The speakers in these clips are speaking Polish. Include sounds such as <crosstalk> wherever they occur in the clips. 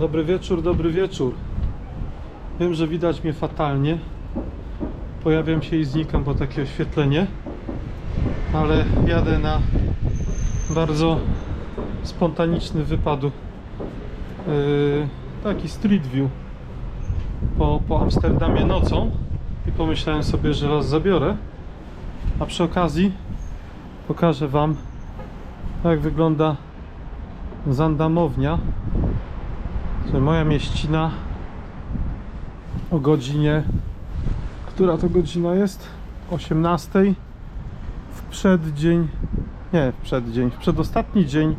Dobry wieczór, dobry wieczór. Wiem, że widać mnie fatalnie. Pojawiam się i znikam po takie oświetlenie. Ale jadę na bardzo spontaniczny wypad. Yy, taki street view po, po Amsterdamie nocą. I pomyślałem sobie, że Was zabiorę. A przy okazji pokażę Wam, jak wygląda Zandamownia. Moja mieścina o godzinie. Która to godzina jest? 18 w przeddzień. Nie, w przeddzień, w przedostatni dzień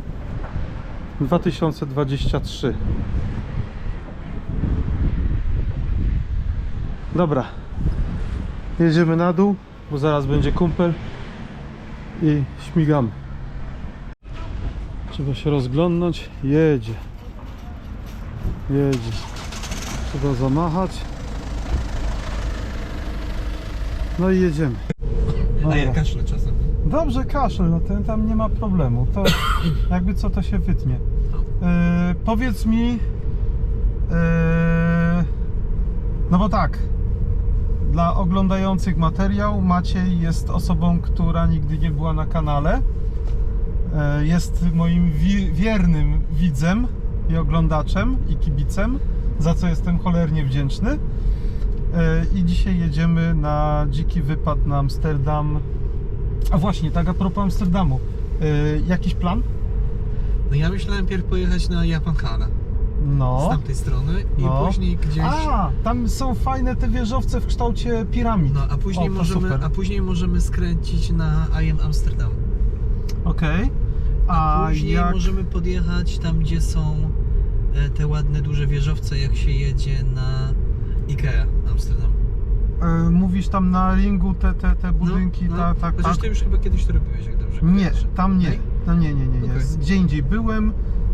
2023. Dobra. Jedziemy na dół, bo zaraz będzie kumpel i śmigamy. Trzeba się rozglądnąć. Jedzie. Jedzie. Trzeba zamachać. No i jedziemy. A ja kaszlę czasem. Dobrze, kaszel, no ten tam nie ma problemu. To <coughs> jakby co to się wytnie. E, powiedz mi. e, no bo tak. Dla oglądających materiał, Maciej jest osobą, która nigdy nie była na kanale. E, jest moim wi- wiernym widzem i oglądaczem i kibicem, za co jestem cholernie wdzięczny. E, I dzisiaj jedziemy na dziki wypad na Amsterdam. A właśnie, tak a propos Amsterdamu. E, jakiś plan? No ja myślałem pierw pojechać na Japankana No. z tamtej strony i No. później gdzieś. A, tam są fajne te wieżowce w kształcie piramid. No a później, o, możemy, super. a później możemy skręcić na Am Amsterdam. Okej. A, A, później jak... możemy podjechać tam, gdzie są e, te ładne duże wieżowce, jak się jedzie na Ikea Amsterdam. e, mówisz tam na ringu te, te, te budynki, no, no. tak, tak, Chociaż tak. ty już chyba kiedyś to robiłeś, jak dobrze Nie, kojarzę. tam nie. No nie, nie, nie, nie. Okej. Gdzie indziej byłem.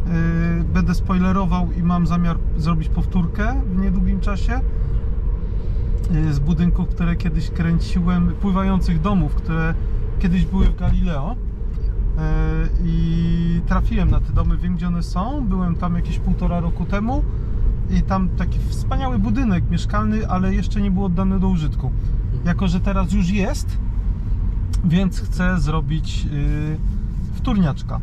e, będę spoilerował i mam zamiar zrobić powtórkę w niedługim czasie. z budynków, które kiedyś kręciłem, pływających domów, które kiedyś były w Galileo. E, I trafiłem na te domy, wiem gdzie one są. Byłem tam jakieś półtora roku temu. I tam taki wspaniały budynek mieszkalny, ale jeszcze nie był oddany do użytku. Jako, że teraz już jest, więc chcę zrobić yy, wtórniaczka.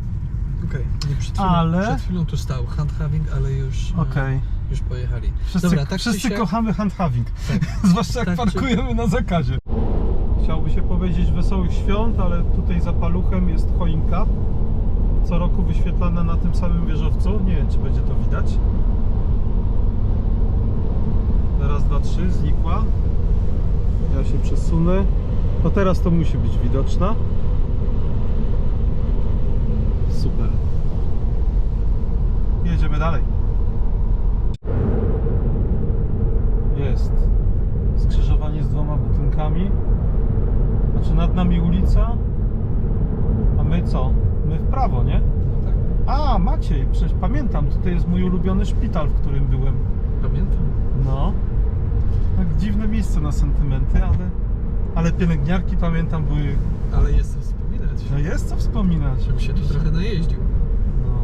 Okej, nie przed chwilą, Ale- przed chwilą tu stał handhaving, ale już, e, Okej. już pojechali. Wszyscy, Dobra, tak czy wszyscy siak- kochamy handhaving. <laughs> Zwłaszcza jak Tak czy- parkujemy na zakazie. Chciałby się powiedzieć wesołych świąt, ale tutaj za paluchem jest choinka. Co roku wyświetlana na tym samym wieżowcu. Nie wiem, czy będzie to widać. Raz, dwa, trzy, znikła. Ja się przesunę. No teraz to musi być widoczna. Super. Jedziemy dalej. Jest skrzyżowanie z dwoma budynkami. Nad nami ulica, a my co? My w prawo, nie? No tak, A, Maciej, przecież pamiętam, tutaj jest mój ulubiony szpital, w którym byłem. pamiętam. No. Tak dziwne miejsce na sentymenty, ale, ale pielęgniarki pamiętam były. Ale jest co wspominać. No jest co wspominać. Żebym się tu trochę najeździł. No.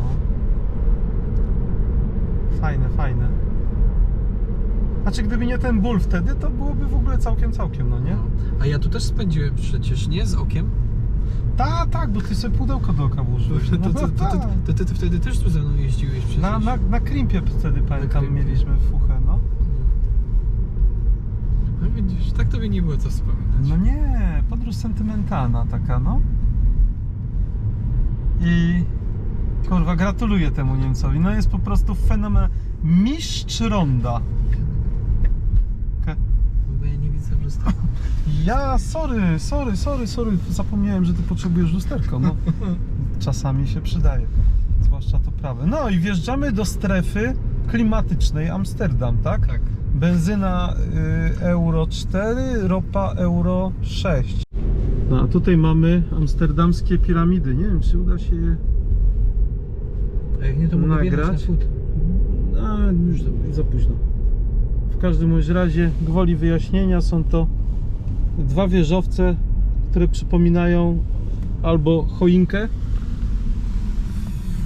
Fajne, fajne. Znaczy, gdyby nie ten ból wtedy, to byłoby w ogóle całkiem, całkiem, no nie? No. A ja tu też spędziłem przecież, nie? Z okiem. Tak, tak, bo ty sobie pudełko do oka włożyłeś. To, No, to, to, to, tak. to, ty, ty wtedy też tu ze mną jeździłeś przecież. Na, na, na krimpie wtedy pamiętam krimpie. mieliśmy fuchę, no. No widzisz, tak tobie nie było co wspominać. No nie, podróż sentymentalna taka, no. I kurwa, gratuluję temu Niemcowi. No jest po prostu fenomen. Mistrz ronda. Ke- No Bo ja nie widzę w lusterku. Ja, sorry, sorry, sorry, sorry, zapomniałem, że ty potrzebujesz lusterko, no. <laughs> Czasami się przydaje, zwłaszcza to prawe. No i wjeżdżamy do strefy klimatycznej Amsterdam, tak? Tak. Benzyna y, Euro 4, ropa Euro 6. No a tutaj mamy amsterdamskie piramidy. Nie wiem, czy uda się je. A jak nie, to mogę Nagrać? wjechać na food. A, już za, za późno. W każdym razie, gwoli wyjaśnienia, są to dwa wieżowce, które przypominają albo choinkę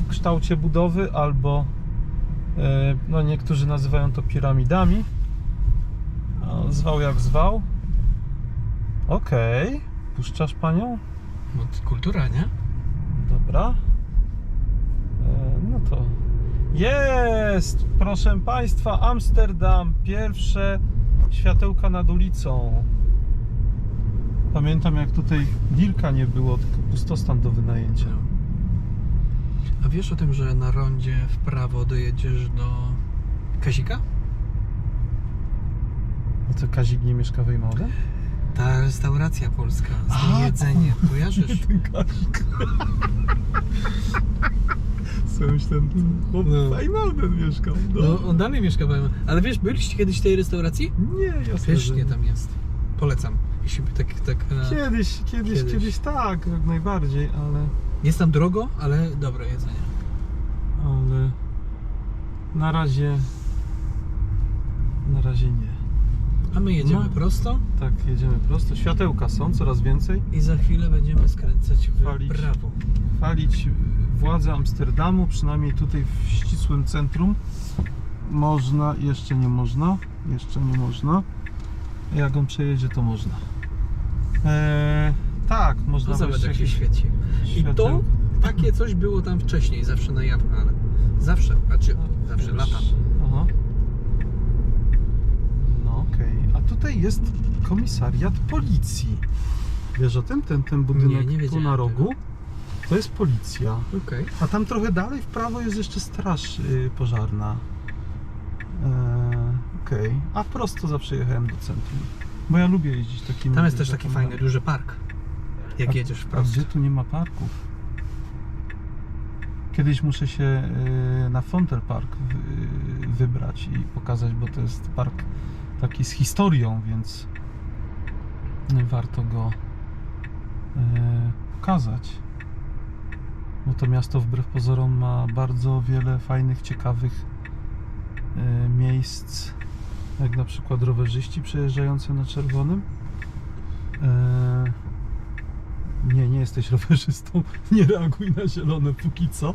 w kształcie budowy, albo E, No niektórzy nazywają to piramidami. Zwał jak zwał. Okej. Puszczasz panią? No, kultura, nie? Dobra. Jest! Proszę Państwa, Amsterdam. Pierwsze światełka nad ulicą. Pamiętam jak tutaj wilka nie było, tylko pustostan do wynajęcia. A wiesz o tym, że na rondzie w prawo dojedziesz do Kazika? A co, Kazik nie mieszka w Ejmałden? Ta restauracja polska z A, jedzeniem, kojarzysz? Ten <laughs> Kazik. Co myślałem, chłop No. Ejmałden mieszkał. No, on dalej mieszka w. Ale wiesz, byliście kiedyś w tej restauracji? Nie, jasne, Pysznie nie. tam jest. Polecam. Jeśli tak, tak na... Kiedyś, kiedyś, Kiedyś. kiedyś, tak, jak najbardziej, ale, Jest tam drogo, ale dobre jedzenie. ale na razie, na razie nie. A my jedziemy No. prosto Tak, jedziemy prosto. Światełka są coraz więcej. i za chwilę będziemy skręcać w Walić. prawo. Chwalić władze Amsterdamu, przynajmniej tutaj w ścisłym centrum. Można, jeszcze nie można, jeszcze nie można. Jak on przejedzie, to można. Eee, tak, można No zobacz wejść jak się jakieś świeci. I to światełko. takie coś było tam wcześniej, zawsze na Japan, ale zawsze, znaczy zawsze lata. Aha. No okej. A tutaj jest komisariat policji. Wiesz o tym? Ten, ten budynek Nie, tu wiedziałem na rogu? To jest policja. Okej. A tam trochę dalej w prawo jest jeszcze straż y, pożarna. Eee, okej. A prosto zawsze jechałem do centrum. Bo ja lubię jeździć takimi... Tam jest też taki fajny, duży park. Jak A- jedziesz A wprost. gdzie tu nie ma parków? Kiedyś muszę się y, na Fontel Park wy- wybrać i pokazać, bo to jest park taki z historią, więc warto go y, pokazać. Bo to miasto wbrew pozorom ma bardzo wiele fajnych, ciekawych y, miejsc, jak na przykład rowerzyści przejeżdżający na czerwonym. E, nie, nie jesteś <laughs> rowerzystą, nie reaguj na zielone póki co.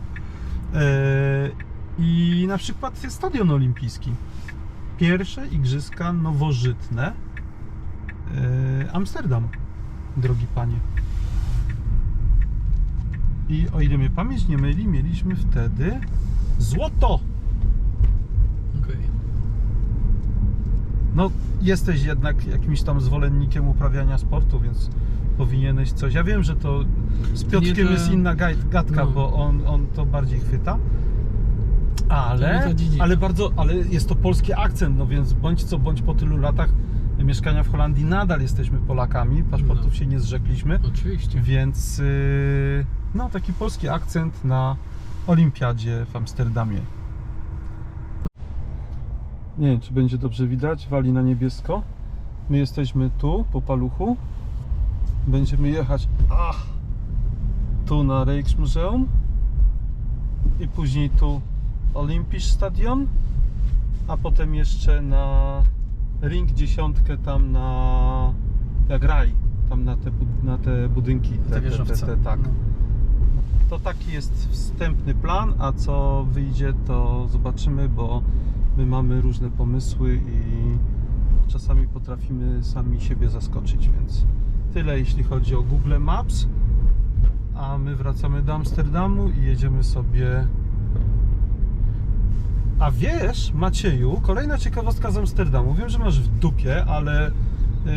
E, I na przykład Stadion Olimpijski. Pierwsze igrzyska nowożytne e, Amsterdam, drogi panie. I o ile mnie pamięć nie myli, mieliśmy wtedy złoto. Okej. No, jesteś jednak jakimś tam zwolennikiem uprawiania sportu, więc powinieneś coś. Ja wiem, że to z Piotrkiem że- jest inna gadka, No. bo on, on to bardziej chwyta. Ale, ale bardzo, ale jest to polski akcent, no więc bądź co bądź po tylu latach mieszkania w Holandii nadal jesteśmy Polakami, paszportów No. się nie zrzekliśmy, Oczywiście. więc yy, no taki polski akcent na olimpiadzie w Amsterdamie. Nie wiem, czy będzie dobrze widać. Wali na niebiesko. My jesteśmy tu, po paluchu. Będziemy jechać ach, tu na Rijksmuseum i później tu Olympisch Stadion, a potem jeszcze na Ring dziesiątkę tam na jak raj, tam na te, na te budynki. Te Te, te, te, wieżowce. te, tak. No. To taki jest wstępny plan, a co wyjdzie to zobaczymy, bo my mamy różne pomysły i czasami potrafimy sami siebie zaskoczyć, więc tyle jeśli chodzi o Google Maps. A my wracamy do Amsterdamu i jedziemy sobie. A wiesz, Macieju, kolejna ciekawostka z Amsterdamu. Wiem, że masz w dupie, ale yy,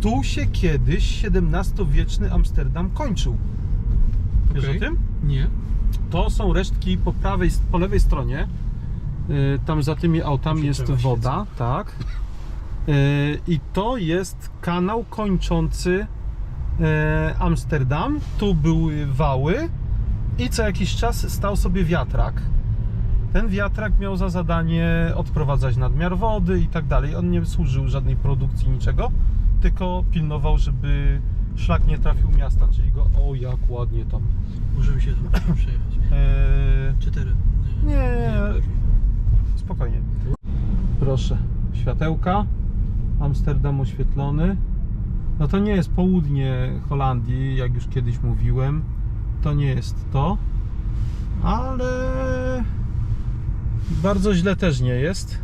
tu się kiedyś XVII-wieczny Amsterdam kończył. Wiesz Okej. o tym? Nie. To są resztki po prawej, po lewej stronie. Yy, Tam za tymi autami jest woda, tak. Yy, I to jest kanał kończący yy, Amsterdam. Tu były wały i co jakiś czas stał sobie wiatrak. Ten wiatrak miał za zadanie odprowadzać nadmiar wody i tak dalej. On nie służył żadnej produkcji, niczego, tylko pilnował, żeby szlak nie trafił miasta, czyli go, o jak ładnie tam. Możemy się tu przejechać. Eee, Cztery. Nie, spokojnie. Proszę, światełka. Amsterdam oświetlony. No to nie jest południe Holandii, jak już kiedyś mówiłem. To nie jest to. Ale Bardzo źle też nie jest.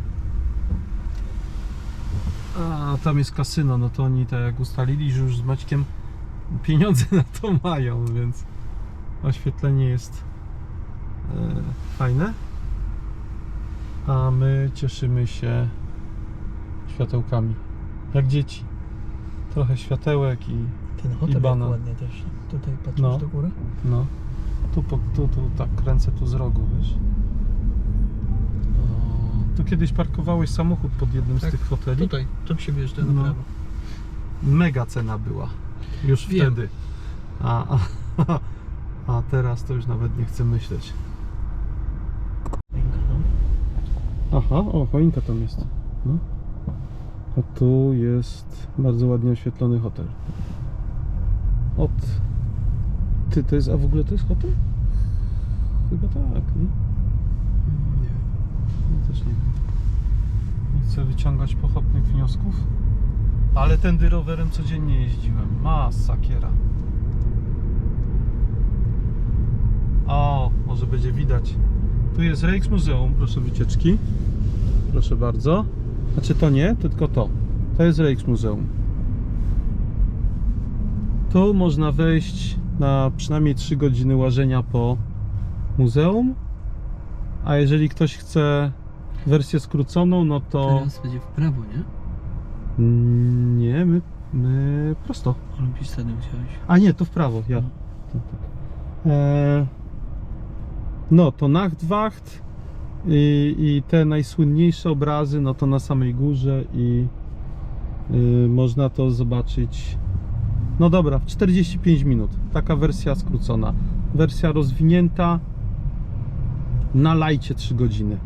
A tam jest kasyno, no to oni tak jak ustalili, że już z Maćkiem pieniądze na to mają, więc oświetlenie jest e, fajne. A my cieszymy się światełkami. Jak dzieci. Trochę światełek i Ten I hotel banan. ładnie też. Tutaj patrzysz No. do góry. no. Tu, po, tu, tu tak kręcę tu z rogu, wiesz. Tu kiedyś parkowałeś samochód pod jednym Tak, z tych foteli. Tutaj, tu się wjeżdża na No. prawo. Mega cena była. Już Wiem. wtedy. A, a, <laughs> a teraz to już nawet nie chcę myśleć. Aha, o, choinka tam jest. No. A tu jest bardzo ładnie oświetlony hotel. Od. Ty, to jest, a w ogóle to jest hotel? Chyba tak, nie? Nie. Ja też nie wiem. Nie chcę wyciągać pochopnych wniosków. Ale tędy rowerem codziennie jeździłem. Masakiera. O, może będzie widać. Tu jest Rijksmuseum, proszę wycieczki. Proszę bardzo. Znaczy to nie, tylko to. To jest Rijksmuseum. Tu można wejść na przynajmniej 3 godziny łażenia po muzeum. A jeżeli ktoś chce wersję skróconą, no to. Teraz będzie w prawo, nie? Nie, my, my prosto. Olimpijski stadion chciałeś. A nie, to w prawo, ja. No. Tak, tak. E, no, to Nachtwacht i, i te najsłynniejsze obrazy, no to na samej górze i y, można to zobaczyć. No dobra, w 45 minut. Taka wersja skrócona. Wersja rozwinięta na lajcie 3 godziny.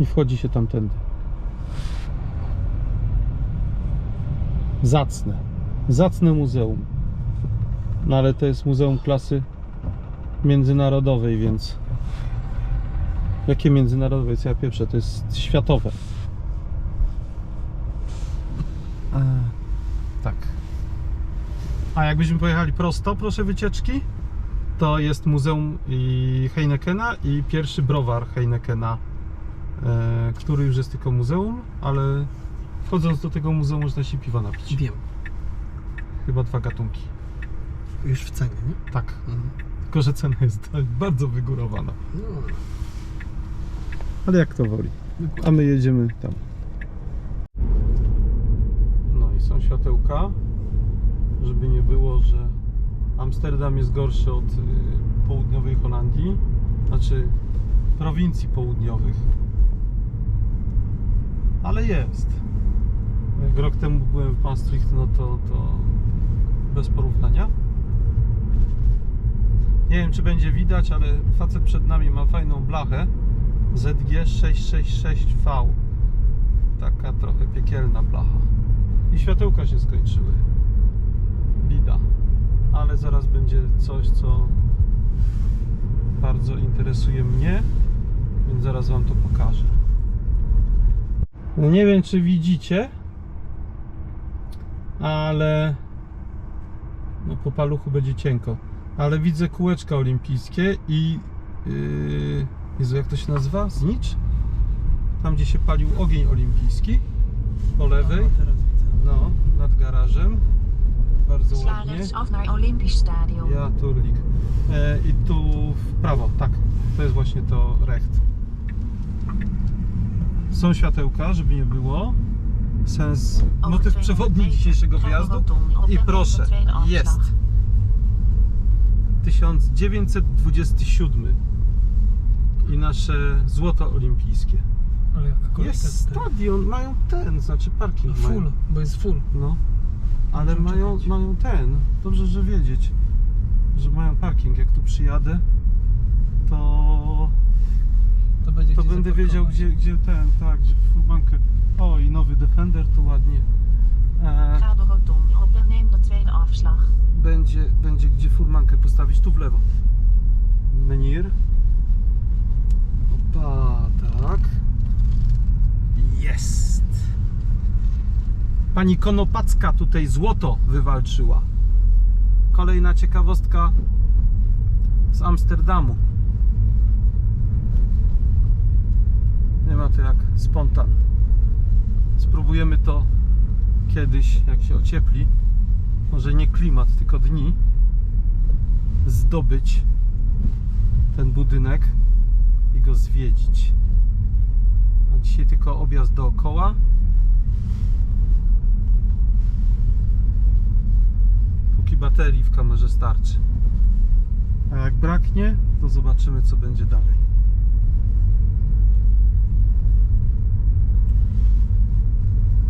I wchodzi się tamtędy. Zacne. Zacne muzeum. No ale to jest muzeum klasy międzynarodowej, więc. Jakie międzynarodowe? Co ja pierwsze? To jest światowe. E, tak. A jakbyśmy pojechali prosto, proszę wycieczki, to jest muzeum i Heinekena i pierwszy browar Heinekena, e, który już jest tylko muzeum, ale wchodząc do tego muzeum można się piwa napić. Wiem. Chyba dwa gatunki. Już w cenie, nie? Tak. Mhm. Tylko, że cena jest <laughs> bardzo wygórowana. No. Ale jak to woli. A my jedziemy tam. No i są światełka, żeby nie było, że Amsterdam jest gorszy od y, południowej Holandii, znaczy prowincji południowych. Ale jest. Jak rok temu byłem w Maastricht, no to, to bez porównania. Nie wiem, czy będzie widać, ale facet przed nami ma fajną blachę. ZG666V. Taka trochę piekielna blacha. I światełka się skończyły. Ale zaraz będzie coś, co bardzo interesuje mnie, więc zaraz Wam to pokażę. No nie wiem, czy widzicie, ale no po paluchu będzie cienko. Ale widzę kółeczka olimpijskie i yy, Jezu, jak to się nazywa? Znicz? Tam, gdzie się palił ogień olimpijski. Po lewej. O, teraz widzę. No, nad garażem. Bardzo ładnie. Ja, Turlik. E, I tu w prawo, tak. To jest właśnie to recht. Są światełka, żeby nie było. Sens, motyw przewodni dzisiejszego wyjazdu. I proszę, jest. 1927 i nasze złoto olimpijskie. Ale jaka kolejka Jest tutaj. stadion, mają ten, znaczy parking Full, mają. bo jest full. No, ale mają, czekać. mają ten. Dobrze, że wiedzieć, że mają parking. Jak tu przyjadę, to, To będzie to będę wiedział, gdzie, gdzie ten, tak, gdzie fullbankę. O, i nowy Defender tu ładnie. E, będzie, będzie gdzie furmankę postawić, tu w lewo. Menir. Opa, tak. Jest. Pani Konopacka tutaj złoto wywalczyła. Kolejna ciekawostka z Amsterdamu. Nie ma to jak spontan. Spróbujemy to kiedyś, jak się ociepli. Może nie klimat, tylko dni. Zdobyć ten budynek i go zwiedzić. A dzisiaj tylko objazd dookoła. Baterii w kamerze starczy. A jak braknie, to zobaczymy co będzie dalej.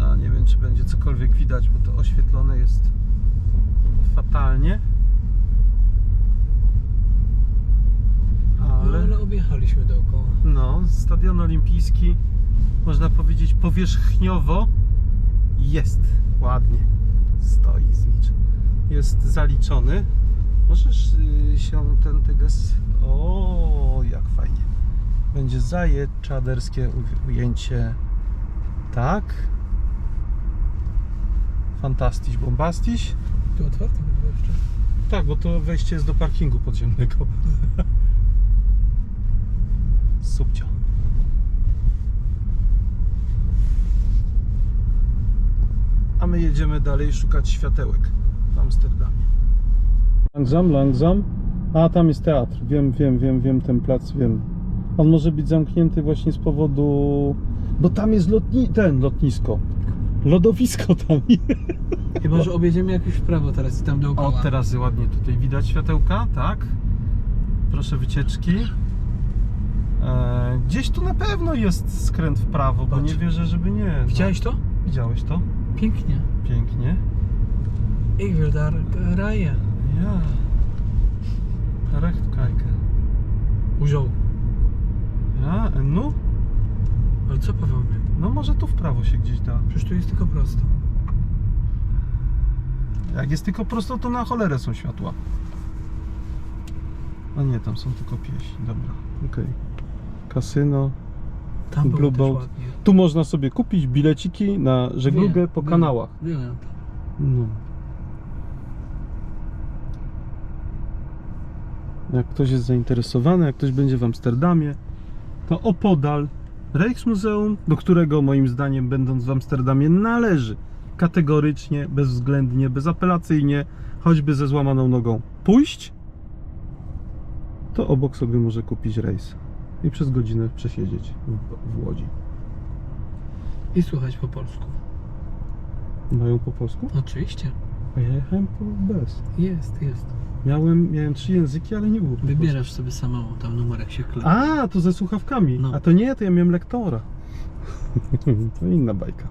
A nie wiem czy będzie cokolwiek widać, bo to oświetlone jest fatalnie. No, Ale ale objechaliśmy dookoła. no, stadion olimpijski można powiedzieć powierzchniowo jest ładnie. Jest zaliczony. Możesz y, się ten teges. O, jak fajnie. Będzie zajeczaderskie uj- ujęcie. Tak. Fantastiś, bombastiś. Tu otwarte było jeszcze. Tak, bo to wejście jest do parkingu podziemnego. <laughs> Subcio. A my jedziemy dalej szukać światełek Amsterdamie. Langsam, langsam. A, tam jest teatr. Wiem, wiem, wiem, wiem, ten plac, wiem. On może być zamknięty właśnie z powodu... Bo tam jest lotni... ten lotnisko. Lodowisko tam Chyba, że objedziemy jakoś w prawo teraz i tam dookoła. O, teraz ładnie tutaj widać światełka, tak? Proszę wycieczki. E, gdzieś tu na pewno jest skręt w prawo, bo Patrz. nie wierzę, żeby nie. no. Widziałeś to? Widziałeś to? Pięknie. Pięknie. Ik wil daar rijden. Ja. Recht kijken. Hoezo? Ja, en nu? Ale co Paweł my? No może tu w prawo się gdzieś da. Przecież tu jest tylko prosto. Jak jest tylko prosto, to na cholerę są światła. A nie, tam są tylko pieśni. Dobra, okej. Kasyno. Tam było Blue też Boat. ładnie. Tu można sobie kupić bileciki na żeglugę Wiem, po wiem, kanałach. Wiem. No. Jak ktoś jest zainteresowany, jak ktoś będzie w Amsterdamie, to opodal Rijksmuseum, do którego moim zdaniem będąc w Amsterdamie należy kategorycznie, bezwzględnie, bezapelacyjnie, choćby ze złamaną nogą pójść, to obok sobie może kupić rejs i przez godzinę przesiedzieć w, w Łodzi. I słuchać po polsku. Mają po polsku? Oczywiście. A ja jechałem po bez. Jest, jest. Miałem, miałem trzy języki, ale nie było po Wybierasz sobie samemu tam numerek się klei. A, to ze słuchawkami. No. A to nie, to ja miałem lektora. <laughs> to inna bajka.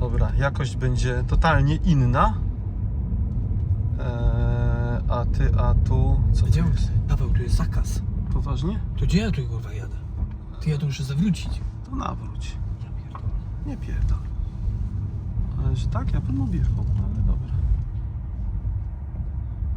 Dobra, jakość będzie totalnie inna. Eee, a ty, a tu. Co to on? jest? Paweł, tu jest zakaz. Poważnie? To gdzie ja tu kurwa jadę? Ty ja tu muszę zawrócić. To nawróć. Ja pierdolę. Nie pierdol. Ale że tak, ja bym objechał, ale dobra.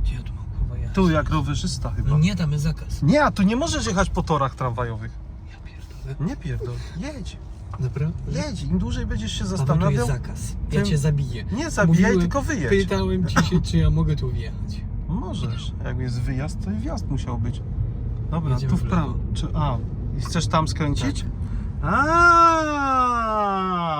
Gdzie ja tu mam kurwa jechać? Tu jak rowerzysta chyba. No nie, tam jest zakaz. Nie, a tu nie możesz jechać po torach tramwajowych. Ja pierdolę. Nie pierdol. Jedź. Naprawdę? Jedź. Im dłużej będziesz się Paweł, zastanawiał. jest zakaz. Ja Tym- cię zabiję. Nie zabijaj, Mówiłem- tylko wyjedź. Pytałem ci się, czy ja mogę tu wjechać. Możesz. Jak jest wyjazd, to i wjazd musiał być. Dobra, Jedziemy tu w w lewo. prawo. Czy, a, i chcesz tam skręcić? Tak. A,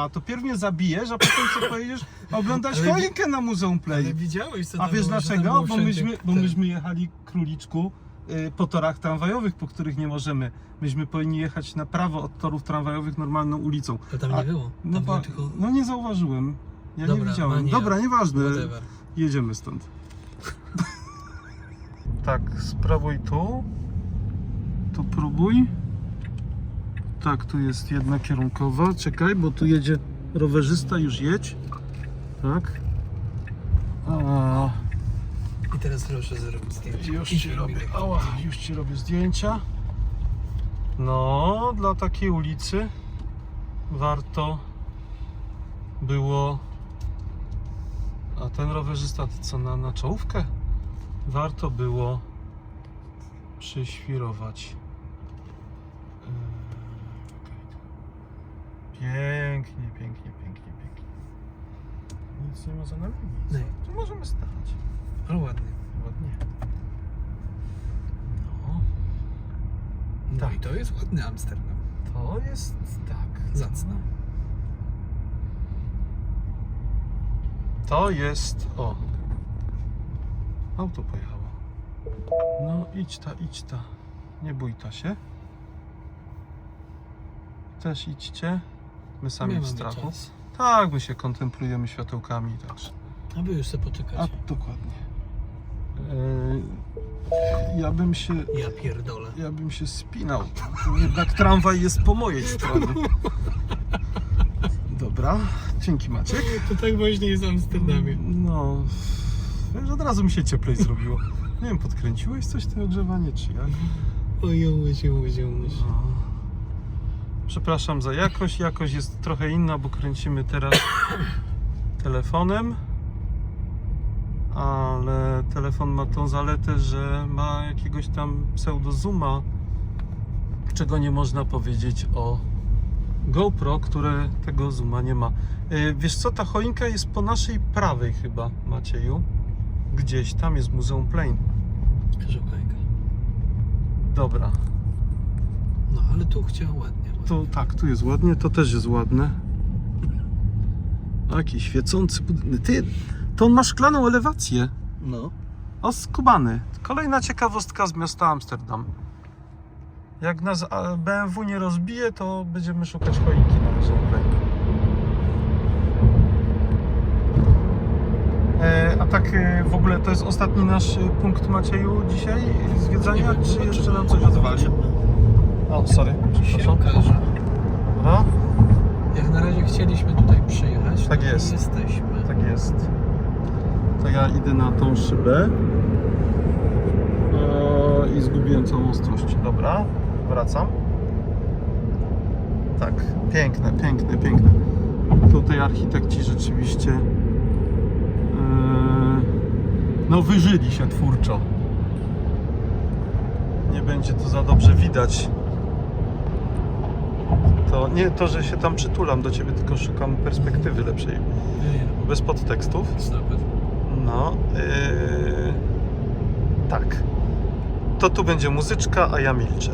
to pierw mnie zabijesz, a potem co pojedziesz oglądać Ale- choinkę na Muzeum Play. Ale widziałeś co A tam wiesz było, że tam dlaczego? było Bo wszędzie myśmy, bo myśmy jechali króliczku y, po torach tramwajowych, po których nie możemy. Myśmy powinni jechać na prawo od torów tramwajowych normalną ulicą. To tam A- nie było. Tam No, było tylko... no nie zauważyłem. Ja Dobra, nie widziałem. mania. Dobra, nieważne. Whatever. Jedziemy stąd. <laughs> tak, sprawuj tu. Tu próbuj. Tak, tu jest jedna kierunkowa. Czekaj, bo tu jedzie rowerzysta, już jedź. Tak. A, I teraz proszę zrobić zdjęcie. już ci robię. Ała, już ci robię zdjęcia. No, dla takiej ulicy warto było. A ten rowerzysta co na, na czołówkę? Warto było przyświrować. Pięknie, pięknie, pięknie, pięknie. Nic nie ma za nami. Nie. Tu możemy stać. Ale ładnie. Ładnie. No. No Tak. i to jest ładny Amsterdam. To jest tak. Zacna. To jest. O. Auto pojechało. No idź ta, idź ta. Nie bój ta się. Też idźcie. My sami w strachu. czas. Tak, my się kontemplujemy światełkami także. A wy już se A potykacie. dokładnie. Yy, ja bym się. Ja pierdolę. Ja bym się spinał. Jednak tramwaj jest po mojej <laughs> stronie. Dobra, dzięki Maciek. <laughs> To tak właśnie jest w Amsterdamie. No, wiesz, od razu mi się cieplej zrobiło. Nie wiem, podkręciłeś coś to ogrzewanie, czy jak? Oj, oj. No. Przepraszam za jakość. Jakość jest trochę inna, bo kręcimy teraz <coughs> telefonem. Ale telefon ma tą zaletę, że ma jakiegoś tam pseudo-zooma, czego nie można powiedzieć o GoPro, które tego zooma nie ma. Yy, Wiesz co, ta choinka jest po naszej prawej chyba, Macieju. Gdzieś tam jest Muzeum Plain. Żołkajka. Dobra, No, ale tu chciał ładnie. To tak, tu jest ładnie, to też jest ładne. Taki świecący budynek. Ty, to on ma szklaną elewację. No. O, skubany. Kolejna ciekawostka z miasta Amsterdam. Jak nas BMW nie rozbije, to będziemy szukać choinki na Plain. E, a tak e, w ogóle to jest ostatni nasz e, punkt Macieju dzisiaj zwiedzania, czy jeszcze nam coś odwali? O, sorry, Się przepraszam. okaże. Dobra. Jak na razie chcieliśmy tutaj przyjechać, Tak jest. jesteśmy. Tak jest. To ja idę na tą szybę. O, I zgubiłem całą ostrość. Dobra, wracam. Tak, piękne, piękne, piękne. Tutaj architekci rzeczywiście yy, no wyżyli się twórczo. Nie będzie to za dobrze widać. To nie to, że się tam przytulam do ciebie, tylko szukam perspektywy lepszej bez podtekstów. No, yy, tak. To tu będzie muzyczka, a ja milczę.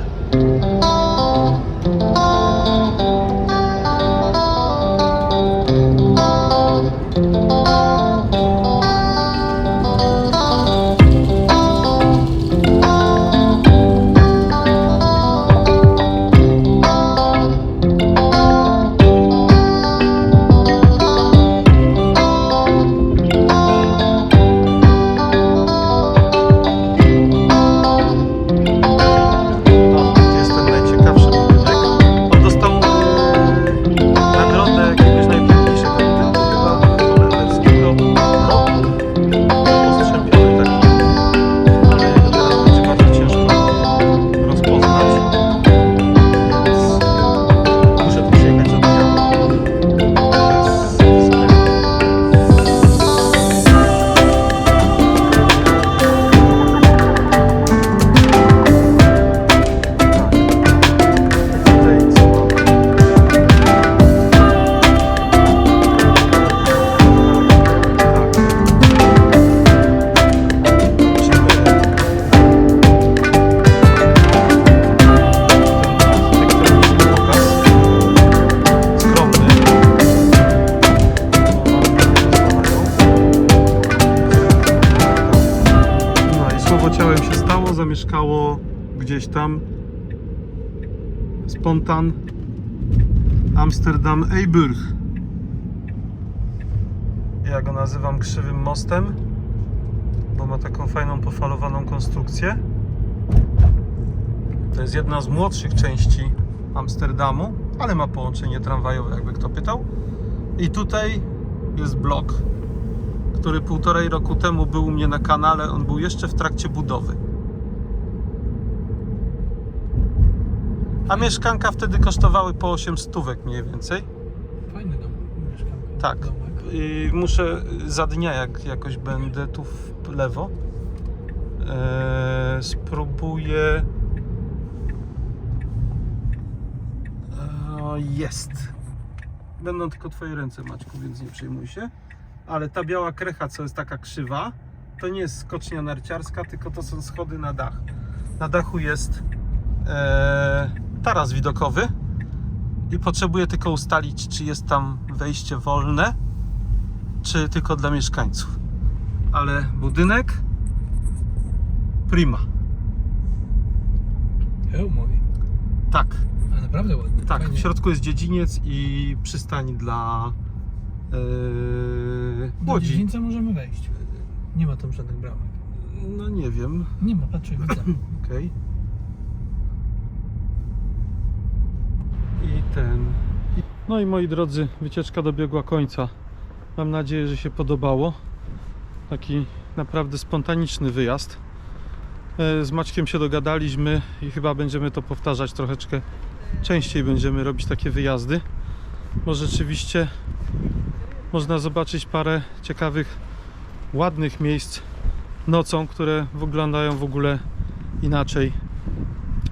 Amsterdam Eiburg. Ja go nazywam krzywym mostem, bo ma taką fajną pofalowaną konstrukcję. To jest jedna z młodszych części Amsterdamu, ale ma połączenie tramwajowe, jakby kto pytał. I tutaj jest blok, który półtorej roku temu był u mnie na kanale. On był jeszcze w trakcie budowy. A mieszkanka wtedy kosztowały po 8 stówek mniej więcej. Fajny dom. Mieszkanka. Tak. I muszę za dnia, jak jakoś będę tu w lewo, e, spróbuję. E, jest. Będą tylko Twoje ręce, Maćku, więc nie przejmuj się. Ale ta biała krecha, co jest taka krzywa, to nie jest skocznia narciarska, tylko to są schody na dach. Na dachu jest e, taras widokowy i potrzebuję tylko ustalić, czy jest tam wejście wolne, czy tylko dla mieszkańców. Ale budynek prima. Heł mówi. Tak, A naprawdę ładny. tak. Fajnie. W środku jest dziedziniec i przystań dla e, Do łodzi. dziedzińca możemy wejść. Nie ma tam żadnych bramek. No nie wiem. Nie ma, patrzę, widzę. <laughs> Okej. I ten. No i moi drodzy, wycieczka dobiegła końca. Mam nadzieję, że się podobało. Taki naprawdę spontaniczny wyjazd. E, Z Maćkiem się dogadaliśmy i chyba będziemy to powtarzać troszeczkę częściej będziemy robić takie wyjazdy. Bo rzeczywiście można zobaczyć parę ciekawych, ładnych miejsc nocą, które wyglądają w ogóle inaczej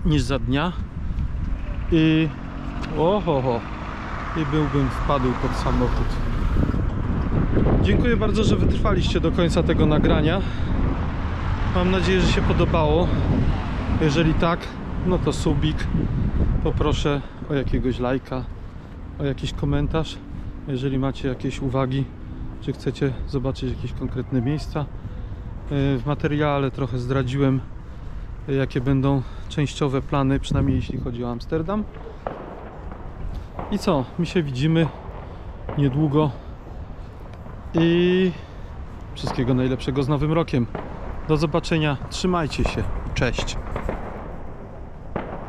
niż za dnia. I oho, i byłbym wpadł pod samochód. Dziękuję bardzo, że wytrwaliście do końca tego nagrania. Mam nadzieję, że się podobało. Jeżeli tak, no to subik. Poproszę o jakiegoś lajka, o jakiś komentarz. Jeżeli macie jakieś uwagi, czy chcecie zobaczyć jakieś konkretne miejsca. E, W materiale trochę zdradziłem, jakie będą częściowe plany, przynajmniej jeśli chodzi o Amsterdam. I co? My się widzimy niedługo. I wszystkiego najlepszego z Nowym Rokiem. Do zobaczenia. Trzymajcie się. Cześć.